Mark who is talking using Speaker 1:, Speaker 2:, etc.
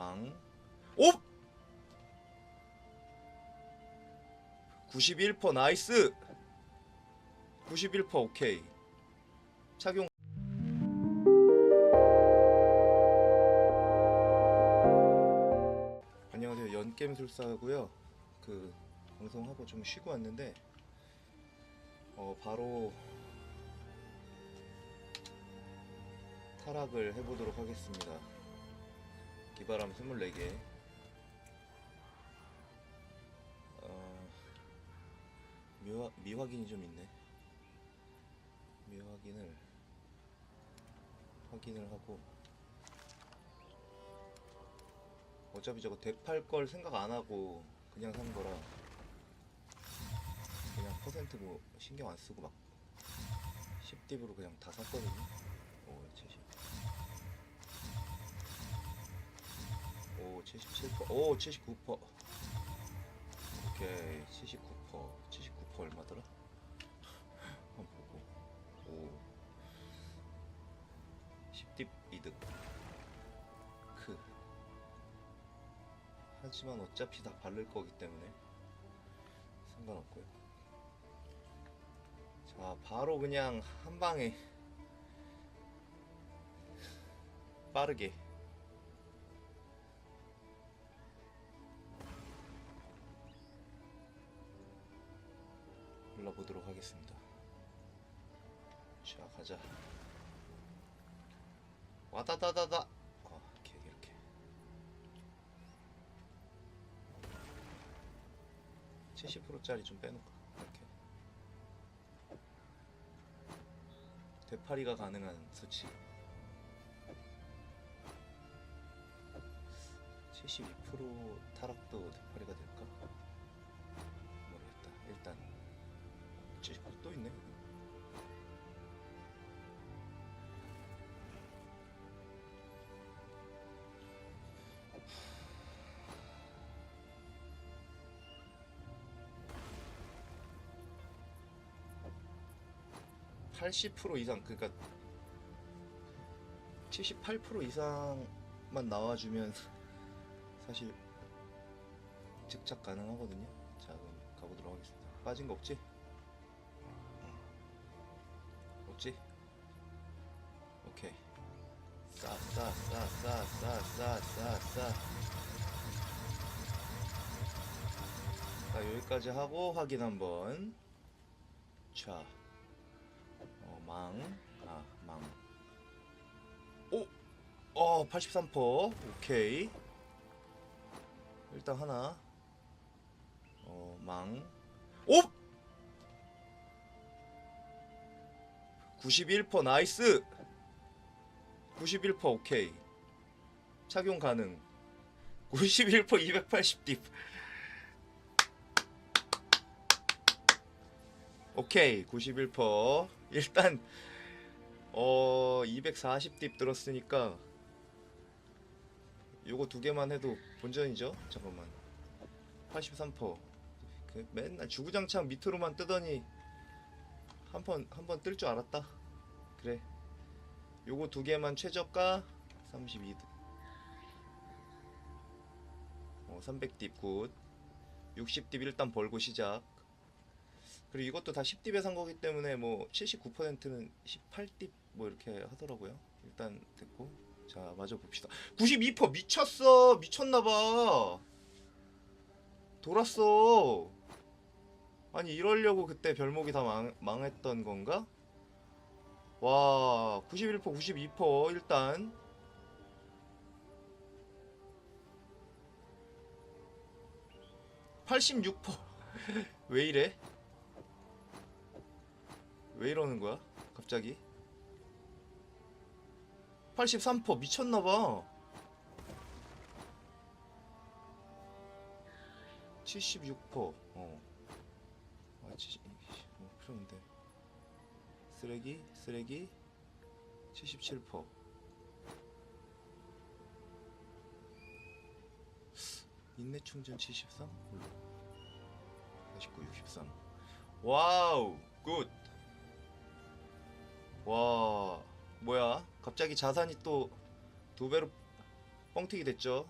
Speaker 1: 망. 오! 91% 나이스. 91% 오케이. 착용. 안녕하세요. 연겜술사고요. 그 방송하고 좀 쉬고 왔는데 어 바로 타락을 해보도록 하겠습니다. 기바람 24개. 어, 미화, 미확인이 좀 있네. 미확인을 확인을 하고 어차피 저거 되팔 걸 생각 안 하고 그냥 산 거라 그냥 퍼센트 뭐 신경 안 쓰고 막 10딥으로 그냥 다 샀거든요. 오, 70. 오, 77%. 오, 79%. 오케이, 79%. 79% 얼마더라? 한번 보고. 오. 10딥 이득. 크. 하지만 어차피 다 바를 거기 때문에 상관없고요. 자, 바로 그냥 한 방에 빠르게 올라보도록 하겠습니다. 자, 가자. 와다다다다. 어, 이렇게 이렇게. 70%짜리 좀 빼놓을까? 이렇게. 되팔이가 가능한 수치. 72% 타락도 되팔이가 될까? 또 있네. (80% 이상) 그러니까 (78% 이상만 나와주면 사실 직착 가능하거든요 자 그럼 가보도록 하겠습니다 빠진 거 없지? 없지? 오케이 싸 싸 싸 싸 싸 싸 싸싸 자 여기까지 하고 확인 한번 자 어, 망, 아, 망. 오! 어, 83%. 오케이. 일단 하나. 어, 망. 오! 91% 나이스! 91% 오케이. 착용 가능. 91% 280딥. 오케이 91% 일단 어 240딥 들었으니까 요거 두 개만 해도 본전이죠 잠깐만 83%. 그 맨날 주구장창 밑으로만 뜨더니 한 번 한 번 뜰 줄 알았다 그래 요거 두 개만 최저가 32드 어 300딥 굿 60딥 일단 벌고 시작 그리고 이것도 다 10딥에 산 거기 때문에 뭐 79%는 18딥 뭐 이렇게 하더라고요. 일단 됐고 자 마저 봅시다. 92% 미쳤어 미쳤나봐. 돌았어. 아니 이러려고 그때 별목이 다 망, 망했던 건가? 와 91% 92% 일단 (86%) 왜 이래? 왜 이러는 거야? 갑자기? 83% 미쳤나봐. 76%. 어. 아, 70, 뭐 필요한데. 쓰레기, 쓰레기. 77%. 인내 충전 73? 몰라. 49, 63. 와우, 굿. 와 뭐야 갑자기 자산이 또 두 배로 뻥튀기 됐죠